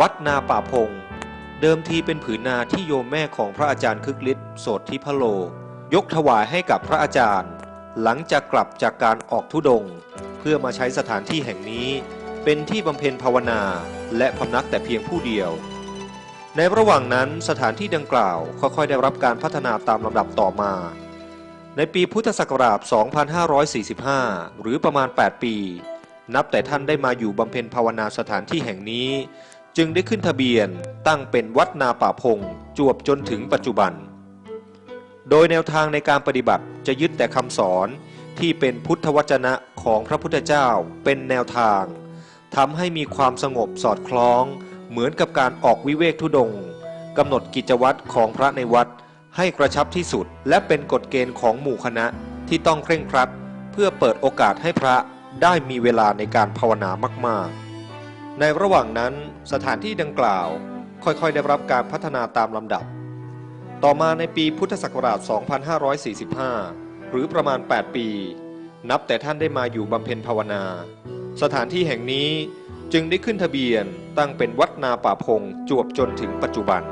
วัดนาป่าพง เดิมทีเป็นผืนนาที่โยมแม่ของพระอาจารย์คึกฤทธิ์โสธิพโล ยกถวายให้กับพระอาจารย์ หลังจากกลับจากการออกทุดง เพื่อมาใช้สถานที่แห่งนี้ เป็นที่บำเพ็ญภาวนา และพำนักแต่เพียงผู้เดียว ในระหว่างนั้นสถานที่ดังกล่าวค่อยๆ ได้รับการพัฒนาตามลำดับต่อมา ในปีพุทธศักราช 2545 หรือประมาณ 8 ปี นับแต่ท่านได้มาอยู่บำเพ็ญภาวนาสถานที่แห่งนี้ จึงได้ขึ้นทะเบียนตั้งเป็นวัดนาป่าพงจวบจนถึงปัจจุบัน โดยแนวทางในการปฏิบัติจะยึดแต่คำสอนที่เป็นพุทธวจนะของพระพุทธเจ้าเป็นแนวทางทำให้มีความสงบสอดคล้องเหมือนกับการออกวิเวกทุดงกำหนดกิจวัตรของพระในวัดให้กระชับที่สุด และเป็นกฎเกณฑ์ของหมู่คณะที่ต้องเคร่งครัด เพื่อเปิดโอกาสให้พระได้มีเวลาในการภาวนามาก ๆ ในระหว่างนั้นสถานที่ดังกล่าวค่อยๆได้รับการพัฒนาตามลำดับ ต่อมาในปีพุทธศักราช 2545 หรือประมาณ 8 ปี นับแต่ท่านได้มาอยู่บำเพ็ญภาวนา สถานที่แห่งนี้จึงได้ขึ้นทะเบียนตั้งเป็นวัดนาป่าพงจวบจนถึงปัจจุบัน